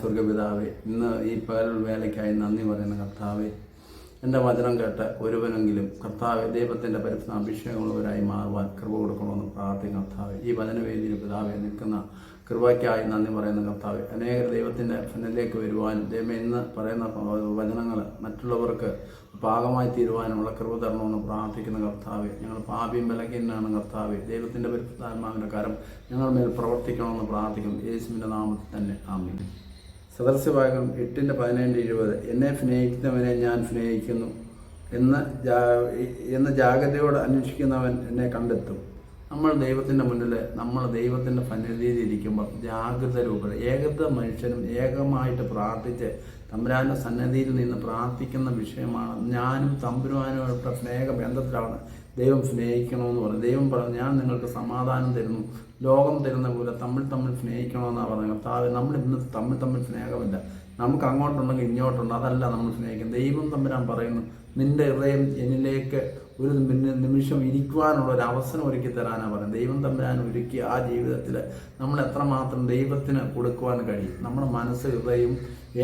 സ്വർഗപിതാവേ ഇന്ന് ഈ പകൽ വേലയ്ക്കായി നന്ദി പറയുന്ന കർത്താവെ. എന്റെ വചനം കേട്ട് ഒരുവനെങ്കിലും കർത്താവ് ദൈവത്തിന്റെ പരിസ്ഥിതി അഭിഷേകമുള്ളവരായി മാറുവാൻ കൃപ കൊടുക്കണമെന്ന് പ്രാർത്ഥിക്കും കർത്താവ്. ഈ വചനവേദിയിൽ പിതാവെ നിൽക്കുന്ന കൃപയ്ക്കായി നന്ദി പറയുന്ന കർത്താവ്. അനേക ദൈവത്തിന്റെ ഫനിലേക്ക് വരുവാനും ദൈവം ഇന്ന് പറയുന്ന വചനങ്ങൾ മറ്റുള്ളവർക്ക് പാകമായി തീരുവാനുമുള്ള കൃപ തരണമെന്ന് പ്രാർത്ഥിക്കുന്ന കർത്താവ്. ഞങ്ങൾ പാപിയും ബലഹീനാണ് കർത്താവ്. ദൈവത്തിന്റെ പരിശുദ്ധാത്മാവിന്റെ കരം ഞങ്ങൾ മേൽ പ്രവർത്തിക്കണമെന്ന് പ്രാർത്ഥിക്കും യേശുവിന്റെ നാമത്തിൽ തന്നെ. ആമീൻ. സദസ്യഭാഗം എട്ടിന്റെ പതിനേഴ് ഇരുപത്. എന്നെ സ്നേഹിക്കുന്നവനെ ഞാൻ സ്നേഹിക്കുന്നു എന്ന് ജാ എന്ന് ജാഗ്രതയോടെ അന്വേഷിക്കുന്നവൻ എന്നെ കണ്ടെത്തും. നമ്മൾ ദൈവത്തിന്റെ മുന്നിൽ നമ്മൾ ദൈവത്തിന്റെ സന്നിധിയിൽ ഇരിക്കുമ്പോൾ ജാഗ്രത രൂപ ഏകത മനുഷ്യനും ഏകമായിട്ട് പ്രാർത്ഥിച്ച് തമ്പുരാന്റെ സന്നിധിയിൽ നിന്ന് പ്രാർത്ഥിക്കുന്ന വിഷയമാണ്. ഞാനും തമ്പുരാനുമായിട്ട് സ്നേഹ ബന്ധത്തിലാണ് ദൈവം സ്നേഹിക്കണമെന്ന് പറഞ്ഞു. ദൈവം പറഞ്ഞു ഞാൻ നിങ്ങൾക്ക് സമാധാനം തരുന്നു. ലോകം തരുന്ന പോലെ തമ്മിൽ തമ്മിൽ സ്നേഹിക്കണമെന്നാണ് പറഞ്ഞത്. കർത്താവ് നമ്മൾ ഇന്ന് തമ്മിൽ തമ്മിൽ സ്നേഹമില്ല. നമുക്ക് അങ്ങോട്ടുണ്ടെങ്കിൽ ഇങ്ങോട്ടുണ്ട്. അതല്ല നമ്മൾ സ്നേഹിക്കുന്നത്. ദൈവം തമ്മിലാൻ പറയുന്നു നിന്റെ ഹൃദയം എന്നിലേക്ക് ഒരു പിന്നെ നിമിഷം ഇരിക്കുവാനുള്ള ഒരു അവസരം ഒരുക്കി തരാനാണ് പറയുന്നത്. ദൈവം തമ്പുരാൻ ഒരുക്കി ആ ജീവിതത്തിൽ നമ്മൾ എത്രമാത്രം ദൈവത്തിന് കൊടുക്കുവാൻ കഴിയും. നമ്മുടെ മനസ്സ് ഹൃദയം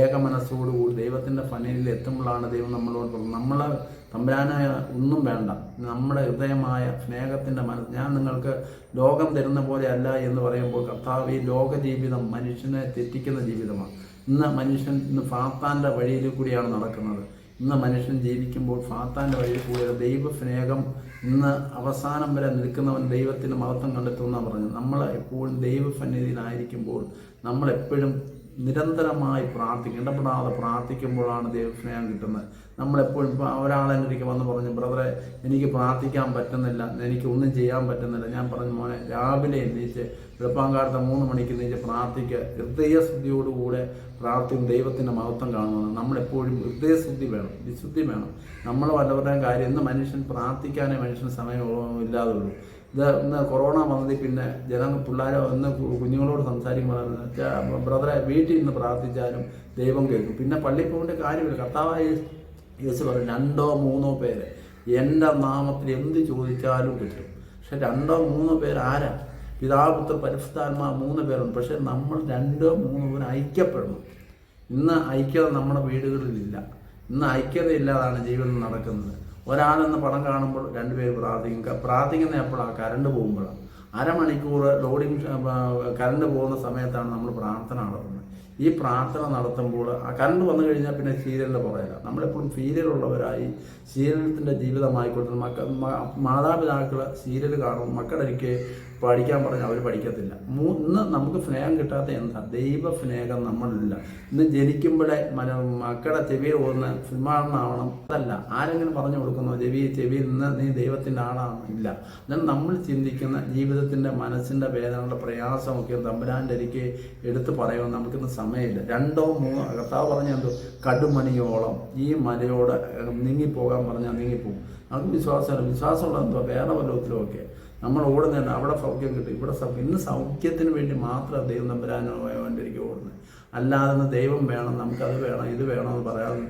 ഏക മനസ്സോടുകൂടി ദൈവത്തിന്റെ ഫനലിൽ എത്തുമ്പോഴാണ് ദൈവം നമ്മളോട് നമ്മൾ തമ്പുരാനായ ഒന്നും വേണ്ട. നമ്മുടെ ഹൃദയമായ സ്നേഹത്തിന്റെ മനസ്സ് ഞാൻ നിങ്ങൾക്ക് ലോകം തരുന്ന പോലെ അല്ല എന്ന് പറയുമ്പോൾ കർത്താവ് ഈ ലോക ജീവിതം മനുഷ്യനെ തെറ്റിക്കുന്ന ജീവിതമാണ്. ഇന്ന് മനുഷ്യൻ ഇന്ന് ഫാത്താന്റെ വഴിയിൽ കൂടിയാണ് നടക്കുന്നത്. ഇന്ന് മനുഷ്യൻ ജീവിക്കുമ്പോൾ സാത്താന്റെ വഴിയിൽ കൂടിയ ദൈവ സ്നേഹം ഇന്ന് അവസാനം വരെ നിൽക്കുന്നവൻ ദൈവത്തിന്റെ മഹത്വം കണ്ടെത്തുമെന്നാണ് പറഞ്ഞത്. നമ്മൾ എപ്പോഴും ദൈവസന്നിധിയിലായിരിക്കുമ്പോൾ നമ്മളെപ്പോഴും നിരന്തരമായി പ്രാർത്ഥിക്കും ഇടപെടാതെ പ്രാർത്ഥിക്കുമ്പോഴാണ് ദൈവസ്നേഹം കിട്ടുന്നത്. നമ്മളെപ്പോഴും ഇപ്പോൾ ഒരാളെന്റെ എനിക്ക് വന്ന് പറഞ്ഞു ബ്രദറെ എനിക്ക് പ്രാർത്ഥിക്കാൻ പറ്റുന്നില്ല എനിക്ക് ഒന്നും ചെയ്യാൻ പറ്റുന്നില്ല. ഞാൻ പറഞ്ഞു മോനെ രാവിലെ എണീച്ച് വെളുപ്പാങ്കാലത്തെ മൂന്ന് മണിക്ക് എണീച്ച് പ്രാർത്ഥിക്കുക ഹൃദയശുദ്ധിയോടുകൂടെ പ്രാർത്ഥിക്കും ദൈവത്തിന്റെ മഹത്വം കാണുമെന്ന്. നമ്മളെപ്പോഴും ഹൃദയശുദ്ധി വേണം വിശുദ്ധി വേണം. നമ്മൾ വല്ലവരുടെയും കാര്യം ഇന്ന് മനുഷ്യൻ പ്രാർത്ഥിക്കാനേ മനുഷ്യന് സമയം ഇല്ലാതുള്ളൂ. ഇത് ഇന്ന് കൊറോണ വന്നതിൽ പിന്നെ ജനം പിള്ളേരെ ഒന്ന് കുഞ്ഞുങ്ങളോട് സംസാരിക്കുമ്പോൾ ബ്രദറെ വീട്ടിൽ നിന്ന് പ്രാർത്ഥിച്ചാലും ദൈവം കേൾക്കും. പിന്നെ പള്ളി പോകേണ്ട കാര്യമില്ല. കർത്താവായ യേശു പറയും രണ്ടോ മൂന്നോ പേര് എന്റെ നാമത്തിൽ എന്ത് ചോദിച്ചാലും കിട്ടും പക്ഷെ രണ്ടോ മൂന്നോ പേര് ആരാ? പിതാപുത്ര പരിശുദ്ധാത്മാ മൂന്ന് പേരുണ്ട്. പക്ഷെ നമ്മൾ രണ്ടോ മൂന്നോ പേര് ഐക്യപ്പെടണം ഇന്ന് ഐക്യത നമ്മുടെ വീടുകളിലില്ല. ഇന്ന് ഐക്യത ഇല്ലാതാണ് ജീവിതം നടക്കുന്നത്. ഒരാളെന്ന് പടം കാണുമ്പോൾ രണ്ടുപേർ പ്രാർത്ഥിക്കും. പ്രാർത്ഥിക്കുന്ന എപ്പോഴാണ് കറണ്ട് പോകുമ്പോഴാണ് അരമണിക്കൂർ ലോഡിങ് കറണ്ട് പോകുന്ന സമയത്താണ് നമ്മൾ പ്രാർത്ഥന നടത്തുന്നത്. ഈ പ്രാർത്ഥന നടത്തുമ്പോൾ ആ കറണ്ട് വന്നു കഴിഞ്ഞാൽ പിന്നെ സീരിയലിന്റെ പുറകില്ല നമ്മളെപ്പോഴും സീരിയലുള്ളവരായി സീരിയലിന്റെ ജീവിതമായിക്കൊണ്ട് മക്ക മാതാപിതാക്കൾ സീരിയൽ കാണും മക്കളൊരിക്കെ പഠിക്കാൻ പറഞ്ഞാൽ അവർ പഠിക്കത്തില്ല. മൂന്ന് നമുക്ക് സ്നേഹം കിട്ടാത്ത എന്താ? ദൈവ സ്നേഹം നമ്മളില്ല. ഇന്ന് ജനിക്കുമ്പോഴേ മന മക്കളുടെ ചെവിയിൽ പോകുന്ന സിനിമാണാവണം അതല്ല ആരെങ്കിലും പറഞ്ഞു കൊടുക്കുന്നു ചെവി ചെവിയിൽ നിന്ന് നീ ദൈവത്തിന്റെ ആളാണ്. ഇല്ല. എന്നാൽ നമ്മൾ ചിന്തിക്കുന്ന ജീവിതത്തിന്റെ മനസ്സിന്റെ വേദനകളുടെ പ്രയാസമൊക്കെ തമ്പുരാന്റെ എനിക്ക് എടുത്തു പറയുമെന്ന് നമുക്കിന്ന് സമയമില്ല. രണ്ടോ മൂന്നോ കർത്താവ് പറഞ്ഞ എന്തോ? കടുമണിയോളം. ഈ മലയോട് നീങ്ങിപ്പോകാൻ പറഞ്ഞാൽ നീങ്ങിപ്പോകും. നമുക്ക് വിശ്വാസമല്ല. വിശ്വാസമുള്ള എന്തോ? വേറെ വല്ലത്തിലും ഒക്കെ നമ്മൾ ഓടുന്നുണ്ട് അവിടെ സൗഖ്യം കിട്ടും. ഇവിടെ സൗഖ്യം ഇന്ന് സൗഖ്യത്തിന് വേണ്ടി മാത്രം ദൈവം നമ്പരാനോ വേണ്ടിയിരിക്കും ഓടുന്നത്. അല്ലാതെ ദൈവം വേണം നമുക്കത് വേണം ഇത് വേണം എന്ന് പറയാതെ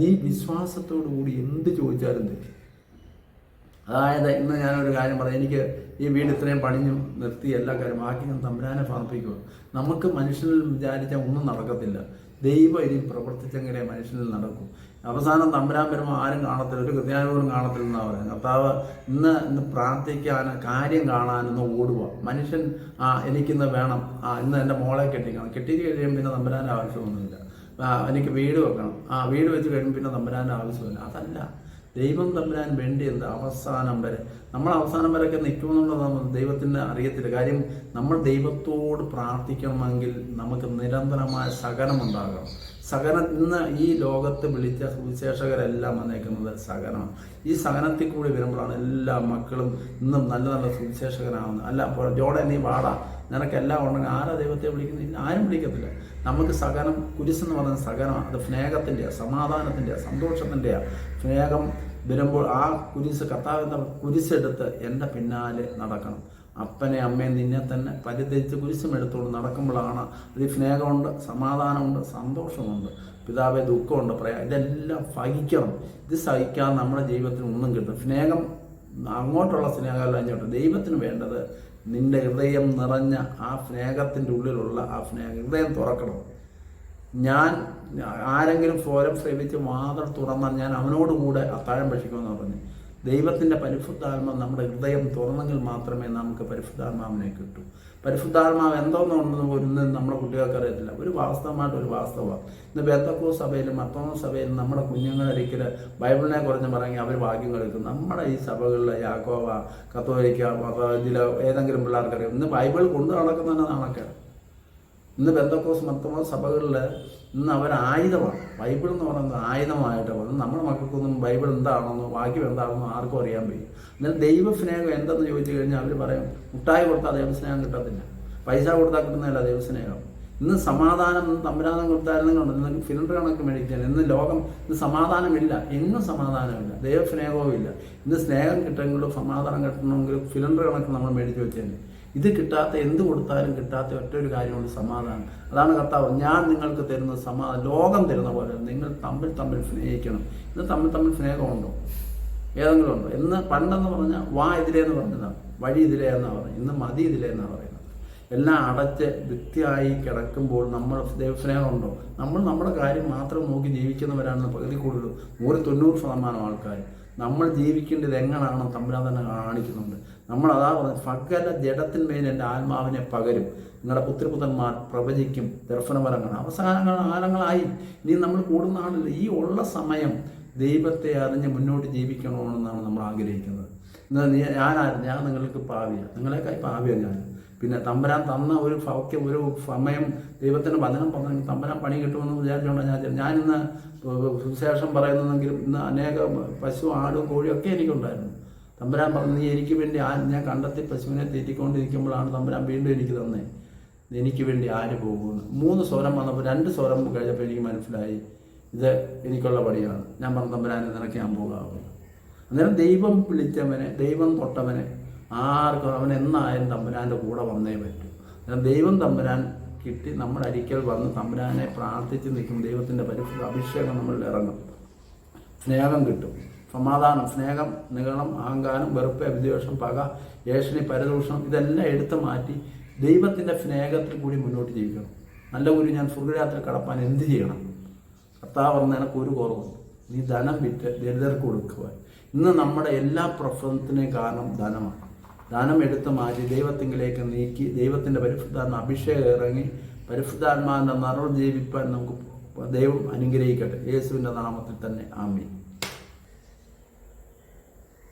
നീ വിശ്വാസത്തോടു കൂടി എന്ത് ചോദിച്ചാലും തരും അതായത് ഇന്ന് ഞാനൊരു കാര്യം പറയാം. എനിക്ക് ഈ വീട് ഇത്രയും പണിഞ്ഞു നിർത്തി എല്ലാ കാര്യം ബാക്കി ഞാൻ തമ്പുരാനെ സമർപ്പിക്കുക നമുക്ക് മനുഷ്യനിൽ വിചാരിച്ചാൽ ഒന്നും നടക്കത്തില്ല. ദൈവം ഇനി പ്രവർത്തിച്ചെങ്കിലേ മനുഷ്യനിൽ നടക്കും. അവസാനം തമ്പുരാൻ വരുമ്പോൾ ആരും കാണത്തില്ല. ഒരു ക്രിസ്ത്യാനികളും കാണത്തില്ല എന്നാണ് പറയുന്നത്. കർത്താവ് ഇന്ന് ഇന്ന് പ്രാർത്ഥിക്കാൻ കാര്യം കാണാനൊന്ന് ഓടുക മനുഷ്യൻ ആ എനിക്കിന്ന് വേണം. ആ ഇന്ന് എന്റെ മോളെ കെട്ടിക്കണം. കെട്ടി കഴിയുമ്പോൾ പിന്നെ തമ്പുരാന്റെ ആവശ്യമൊന്നുമില്ല. എനിക്ക് വീട് വെക്കണം. ആ വീട് വെച്ച് കഴിയുമ്പോൾ പിന്നെ തമ്പുരാന്റെ ആവശ്യമില്ല അതല്ല. ദൈവം തമ്പുരാൻ വേണ്ടി എന്ത് അവസാനം വരെ. നമ്മൾ അവസാനം വരെയൊക്കെ നിൽക്കുമെന്നുള്ളത് ദൈവത്തിന് അറിയത്തില്ല. കാര്യം നമ്മൾ ദൈവത്തോട് പ്രാർത്ഥിക്കണമെങ്കിൽ നമുക്ക് നിരന്തരമായ സഹനമുണ്ടാകണം സഹനം ഇന്ന് ഈ ലോകത്ത് വിളിച്ച സുവിശേഷകരെല്ലാം വന്നേക്കുന്നത് സഹനമാണ് ഈ സഹനത്തിൽ കൂടി വരുമ്പോഴാണ് എല്ലാ മക്കളും ഇന്നും നല്ല നല്ല സുവിശേഷകനാകുന്നത് അല്ല ജോടെ നീ വാടാ. നിനക്കെല്ലാം ഉണ്ടെങ്കിൽ ആരാ ദൈവത്തെ വിളിക്കുന്നില്ല ആരും വിളിക്കത്തില്ല. നമുക്ക് സഹനം കുരിശെന്ന് പറയുന്ന സഹനമാണ് അത് സ്നേഹത്തിന്റെയാണ് സമാധാനത്തിന്റെയാണ് സന്തോഷത്തിന്റെയാണ് സ്നേഹം വരുമ്പോൾ ആ കുരിശ് കർത്താവ് എന്ന കുരിശെടുത്ത് എന്റെ പിന്നാലെ നടക്കണം. അപ്പനെ അമ്മയും നിന്നെ തന്നെ പരിധരിച്ച് കുരിശും എടുത്തുകൊണ്ട് നടക്കുമ്പോഴാണ് അതിൽ സ്നേഹമുണ്ട് സമാധാനമുണ്ട് സന്തോഷമുണ്ട് പിതാവെ ദുഃഖമുണ്ട് പ്രയാ ഇതെല്ലാം സഹിക്കണം. ഇത് സഹിക്കാൻ നമ്മുടെ ജീവിതത്തിന് ഒന്നും കിട്ടും സ്നേഹം അങ്ങോട്ടുള്ള സ്നേഹമല്ല അങ്ങോട്ട് ദൈവത്തിന് വേണ്ടത് നിന്റെ ഹൃദയം നിറഞ്ഞ ആ സ്നേഹത്തിന്റെ ഉള്ളിലുള്ള ആ സ്നേഹം. ഹൃദയം തുറക്കണം. ഞാൻ ആരെങ്കിലും ഫോരം സേവിച്ച് മാത്രം തുറന്നാൽ ഞാൻ അവനോട് കൂടെ അത്താഴം ഭക്ഷിക്കുമെന്ന് പറഞ്ഞു. ദൈവത്തിന്റെ പരിശുദ്ധാത്മ നമ്മുടെ ഹൃദയം തുറന്നെങ്കിൽ മാത്രമേ നമുക്ക് പരിശുദ്ധാത്മാവിനെ കിട്ടൂ. പരിശുദ്ധാത്മാവ് എന്തോന്നുണ്ടെന്ന് പോലും നമ്മുടെ കുട്ടികൾക്ക് അറിയത്തില്ല. ഒരു വാസ്തവമായിട്ട് ഒരു വാസ്തവമാണ്. ഇന്ന് ബേത്തക്കോ സഭയിലും മത്തോണ സഭയിലും നമ്മുടെ കുഞ്ഞുങ്ങളൊരിക്കൽ ബൈബിളിനെ കുറിച്ച് പറഞ്ഞ് അവർ വാക്യം കളിക്കും നമ്മുടെ ഈ സഭകളിലെ യാക്കോവ കത്തോലിക്ക ഇതിൽ ഏതെങ്കിലും പിള്ളേർക്കറിയാം. ഇന്ന് ബൈബിൾ കൊണ്ടു നടക്കുന്നതാണ് നാണക്കേട് ഇന്ന് ബന്ധക്കോസ് മൊത്തമോ സഭകളിൽ ഇന്ന് അവർ ആയുധമാണ്. ബൈബിൾ എന്ന് പറയുന്നത് ആയുധമായിട്ട് നമ്മുടെ മക്കൾക്കൊന്നും ബൈബിൾ എന്താണെന്നോ വാക്യം എന്താണെന്നോ ആർക്കും അറിയാൻ പറ്റും എന്നാൽ ദൈവസ്നേഹം എന്തെന്ന് ചോദിച്ചു കഴിഞ്ഞാൽ അവർ പറയും മുട്ടായി കൊടുത്താൽ ദൈവസ്നേഹം കിട്ടത്തില്ല. പൈസ കൊടുത്താൽ കിട്ടുന്നതല്ല ദൈവസ്നേഹം. ഇന്ന് സമാധാനം തമ്പുരാനം കൊടുത്തായിരുന്നെങ്കിലും ഇന്ന് സിലിണ്ടർ കണക്ക് മേടിക്കാൻ ഇന്ന് ലോകം ഇന്ന് സമാധാനമില്ല. എന്നും സമാധാനമില്ല. ദൈവസ്നേഹവും ഇല്ല ഇന്ന് സ്നേഹം കിട്ടുമെങ്കിലും സമാധാനം കിട്ടണമെങ്കിലും സിലിണ്ടർ കണക്ക് നമ്മൾ മേടിച്ച് വെച്ചേനെ. ഇത് കിട്ടാത്ത എന്ത് കൊടുത്താലും കിട്ടാത്ത ഒറ്റ ഒരു കാര്യമുണ്ട് സമാധാനം. അതാണ് കർത്താവ് ഞാൻ നിങ്ങൾക്ക് തരുന്ന സമാധാനം ലോകം തരുന്ന പോലെ നിങ്ങൾ തമ്മിൽ തമ്മിൽ സ്നേഹിക്കണം. ഇന്ന് തമ്മിൽ തമ്മിൽ സ്നേഹമുണ്ടോ? ഏതെങ്കിലും ഉണ്ടോ എന്ന് പണ്ടെന്ന് പറഞ്ഞാൽ വാ ഇതിലേന്ന് പറഞ്ഞതാണ് വഴി ഇതിലേ എന്നാണ് പറയുന്നത് ഇന്ന് മതി ഇതിലേ എന്നാണ് പറയുന്നത്. എല്ലാം അടച്ച് വൃത്തിയായി കിടക്കുമ്പോൾ നമ്മൾ ദൈവസ്നേഹമുണ്ടോ? നമ്മൾ നമ്മുടെ കാര്യം മാത്രം നോക്കി ജീവിക്കുന്നവരാണ് പകുതി കൂടുതൽ നൂറ് തൊണ്ണൂറ് ശതമാനം ആൾക്കാർ. നമ്മൾ ജീവിക്കേണ്ടത് എങ്ങനെയാണോ തമ്പുരാൻ തന്നെ കാണിക്കുന്നുണ്ട്. നമ്മൾ അതാ പറഞ്ഞത് സകല ജഡത്തിന്മേൽ എന്റെ ആത്മാവിനെ പകരും. നിങ്ങളുടെ പുത്രപുത്രന്മാർ പ്രവചിക്കും ദർശനപരങ്ങൾ അവസാന കാലങ്ങളായി ഇനി നമ്മൾ കൂടുന്ന ആളില്ല ഈ ഉള്ള സമയം ദൈവത്തെ അറിഞ്ഞ് മുന്നോട്ട് ജീവിക്കണമെന്നാണ് നമ്മൾ ആഗ്രഹിക്കുന്നത്. എന്നാൽ ഞാനായിരുന്നു. ഞാൻ നിങ്ങൾക്ക് പാവിയാണ്. നിങ്ങളെക്കായി പാവിയാണ് ഞാൻ. പിന്നെ തമ്പരാൻ തന്ന ഒരു സൗഖ്യം ഒരു സമയം ദൈവത്തിന് വചനം പറഞ്ഞു തമ്പരാൻ പണി കിട്ടുമെന്ന് വിചാരിച്ചുകൊണ്ട് ഞാൻ ഞാനിന്ന് സുശേഷം പറയുന്നതെങ്കിലും ഇന്ന് അനേക പശു ആടും കോഴിയും ഒക്കെ എനിക്കുണ്ടായിരുന്നു. തമ്പരാൻ പറഞ്ഞു നീ എനിക്ക് വേണ്ടി ആ ഞാൻ കണ്ടെത്തി പശുവിനെ തീറ്റിക്കൊണ്ടിരിക്കുമ്പോഴാണ് തമ്പരാൻ വീണ്ടും എനിക്ക് തന്നെ. എനിക്ക് വേണ്ടി ആര് പോകുമെന്ന് മൂന്ന് സ്വരം വന്നപ്പോൾ രണ്ട് സ്വരം കഴിഞ്ഞപ്പോൾ എനിക്ക് മനസ്സിലായി ഇത് എനിക്കുള്ള പണിയാണ്. ഞാൻ പറഞ്ഞു തമ്പരാനെ നിനക്ക് ഞാൻ പോകാവുന്നു അന്നേരം ദൈവം വിളിച്ചവനെ ദൈവം തൊട്ടവനെ ആർക്കും അവൻ എന്നായാലും തമ്പുരാന്റെ കൂടെ വന്നേ പറ്റൂ. ദൈവം തമ്പുരാൻ കിട്ടി നമ്മുടെ അരിക്കൽ വന്ന് തമ്പുരാനെ പ്രാർത്ഥിച്ച് നിൽക്കും. ദൈവത്തിന്റെ പരിശുദ്ധ അഭിഷേകം നമ്മളിൽ ഇറങ്ങും. സ്നേഹം കിട്ടും. സമാധാനം സ്നേഹം നികളം അഹങ്കാരം വെറുപ്പ് വിദ്വേഷം പക ഏഷണി പരദൂഷണം ഇതെല്ലാം എടുത്തു മാറ്റി ദൈവത്തിന്റെ സ്നേഹത്തിൽ കൂടി മുന്നോട്ട് ജീവിക്കണം. നല്ല ഗുരു ഞാൻ സുഖരാത്രി കടപ്പാൻ എന്ത് ചെയ്യണം? കർത്താവ് പറഞ്ഞ എനിക്ക് ഒരു കുറവുണ്ട്. നീ ധനം വിറ്റ് ദരിദ്രർക്ക് കൊടുക്കുക ഇന്ന് നമ്മുടെ എല്ലാ പ്രശ്നത്തിനെയും കാരണം ധനമാണ്. ധനം എടുത്തു മാറ്റി ദൈവത്തിങ്കിലേക്ക് നീക്കി ദൈവത്തിന്റെ പരിശുദ്ധാത്മ അഭിഷേകം ഇറങ്ങി പരിശുദ്ധാത്മാവിന്റെ നിറവ് ജീവിപ്പാൻ നമുക്ക് ദൈവം അനുഗ്രഹിക്കട്ടെ. യേശുവിന്റെ നാമത്തിൽ തന്നെ ആമി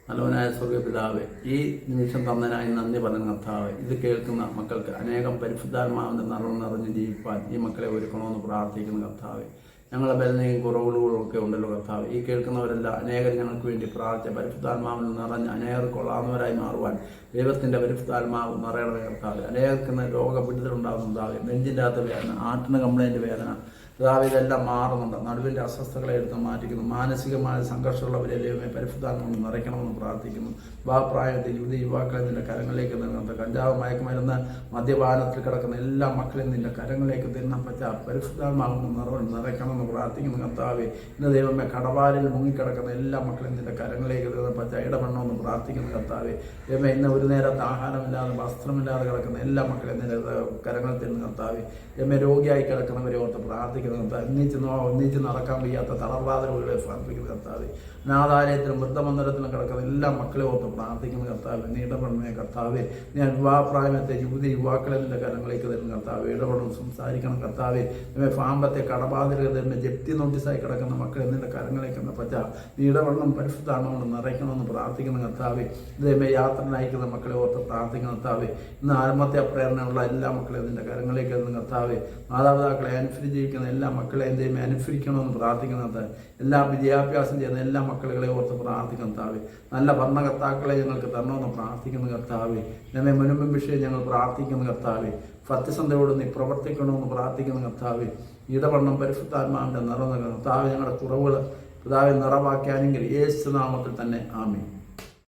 നല്ലവനായ സ്വർഗപിതാവെ ഈ നിമിഷം തന്നനായി നന്ദി പറഞ്ഞ കർത്താവ് ഇത് കേൾക്കുന്ന മക്കൾക്ക് അനേകം പരിശുദ്ധാത്മാവിന്റെ നിറവ് നിറഞ്ഞ് ജീവിപ്പാൻ ഈ മക്കളെ ഒരുക്കണമെന്ന് പ്രാർത്ഥിക്കുന്ന കർത്താവ് ഞങ്ങളെ ബലനയും കുറവുകളും ഒക്കെ ഉണ്ടല്ലോ കർത്താവ്. ഈ കേൾക്കുന്നവരെല്ലാം അനേകർ ഞങ്ങൾക്ക് വേണ്ടി പ്രാർത്ഥിച്ച പരിശുദ്ധാത്മാവിൽ നിറഞ്ഞ് അനേകർ കൊള്ളാവുന്നവരായി മാറുവാൻ ദൈവത്തിന്റെ പരിശുദ്ധാത്മാവ് നിറയണമേ കർത്താവ്. അനേകർക്ക് രോഗപിടിതലുണ്ടാകുന്നതാവെ നെഞ്ചിന്റെ അകത്ത് വേദന ആട്ടിന് കംപ്ലൈന്റ് വേദന കർത്താവ് ഇതെല്ലാം മാറുന്നുണ്ട് നടുവിന്റെ അസ്വസ്ഥതകളെ എടുത്ത് മാറ്റിക്കുന്നു മാനസികമായ സംഘർഷമുള്ളവരെ ദൈവമേ പരിശുദ്ധാത്മ നിറയ്ക്കണമെന്ന് പ്രാർത്ഥിക്കുന്നു വിവാഹപ്രായത്തിൽ യുവതി യുവാക്കളെ നിന്റെ കരങ്ങളിലേക്ക് നിന്നുണ്ട് കഞ്ചാവ് മയക്കുമരുന്ന് മദ്യപാനത്തിൽ കിടക്കുന്ന എല്ലാ മക്കളെയും നിന്റെ കരങ്ങളിലേക്ക് തിന്നാൻ പറ്റാ പരിശുദ്ധാത്മാകുന്ന നിറവ് നിറയ്ക്കണമെന്ന് പ്രാർത്ഥിക്കുന്നു കർത്താവെ ഇന്ന് ദൈവമേ കടവാലിൽ മുങ്ങിക്കിടക്കുന്ന എല്ലാ മക്കളെയും നിന്റെ കരങ്ങളിലേക്ക് തിന്നാൻ പറ്റാ ഇടപെടണമെന്ന് പ്രാർത്ഥിക്കുന്നു കർത്താവെ ദൈവമേ ഇന്ന് ഒരു നേരത്തെ ആഹാരമില്ലാതെ വസ്ത്രമില്ലാതെ കിടക്കുന്ന എല്ലാ മക്കളെയും നിന്റെ കരങ്ങളിൽ തിന്നു കർത്താവെ ദൈവമേ രോഗിയായി കിടക്കുന്നവരെ ഓർത്ത് പ്രാർത്ഥിക്കുന്നു കർത്താവ് ഒന്നിച്ച് നോ ഒന്നിച്ച് നടക്കാൻ വയ്യാത്ത തളർവാദ രോഗികളെ സമർപ്പിക്കുന്ന കർത്താവ്. അനാഥാലയത്തിലും വൃദ്ധമന്ദിരത്തിലും കിടക്കുന്ന എല്ലാ മക്കളെ ഓർത്ത് പ്രാർത്ഥിക്കുന്ന കർത്താവ് നീ ഇടപെടണമേ കർത്താവ് ഞാൻ വിവാഹപ്രായമത്തെ യുവതി യുവാക്കളെ നിന്റെ കരങ്ങളിലേക്ക് തരുന്ന കർത്താവ്. ഇടപെടണം സംസാരിക്കണം കർത്താവ്. നിന്നെ ഫാമ്പത്തെ കടബാധികൾ തന്നെ ജപ്തി നോട്ടീസായി കിടക്കുന്ന മക്കളെ നിന്റെ കരങ്ങളിലേക്ക് എന്ന പറ്റാ. നീ ഇടപെടണം പരിശുദ്ധാണെന്ന് നിറയ്ക്കണമെന്ന് പ്രാർത്ഥിക്കുന്ന കർത്താവ്. ഇതേമേ യാത്ര നയിക്കുന്ന മക്കളെ ഓർത്ത് പ്രാർത്ഥിക്കുന്ന കർത്താവ്. ഇന്ന് ആത്മഹത്യാ പ്രേരണയുള്ള എല്ലാ മക്കളെയും നിന്റെ കരങ്ങളിലേക്ക് തരുന്ന കർത്താവ്. മാതാപിതാക്കളെ അനുസരിച്ച് ജീവിക്കുന്ന എല്ലാ മക്കളെയും ദൈവം അനുസരിക്കണമെന്ന് പ്രാർത്ഥിക്കുന്നത്. എല്ലാ വിദ്യാഭ്യാസം ചെയ്യുന്ന എല്ലാ മക്കളെ ഓർത്ത് പ്രാർത്ഥിക്കുന്ന കർത്താവെ. നല്ല ഭരണകർത്താക്കളെ ഞങ്ങൾക്ക് തരണമെന്ന് പ്രാർത്ഥിക്കുന്ന കർത്താവെ. നമ്മെ മുൻപും വിഷയം ഞങ്ങൾ പ്രാർത്ഥിക്കുന്ന കർത്താവെ. സത്യസന്ധയോട് നീ പ്രവർത്തിക്കണമെന്ന് പ്രാർത്ഥിക്കുന്ന കർത്താവെ. ഇടപെടണം പരിശുദ്ധാത്മാവിന്റെ നിറം കർത്താവ് ഞങ്ങളുടെ കുറവുകൾ പിതാവെ നിറവാക്കാനെങ്കിൽ യേശുനാമത്തിൽ തന്നെ ആമേ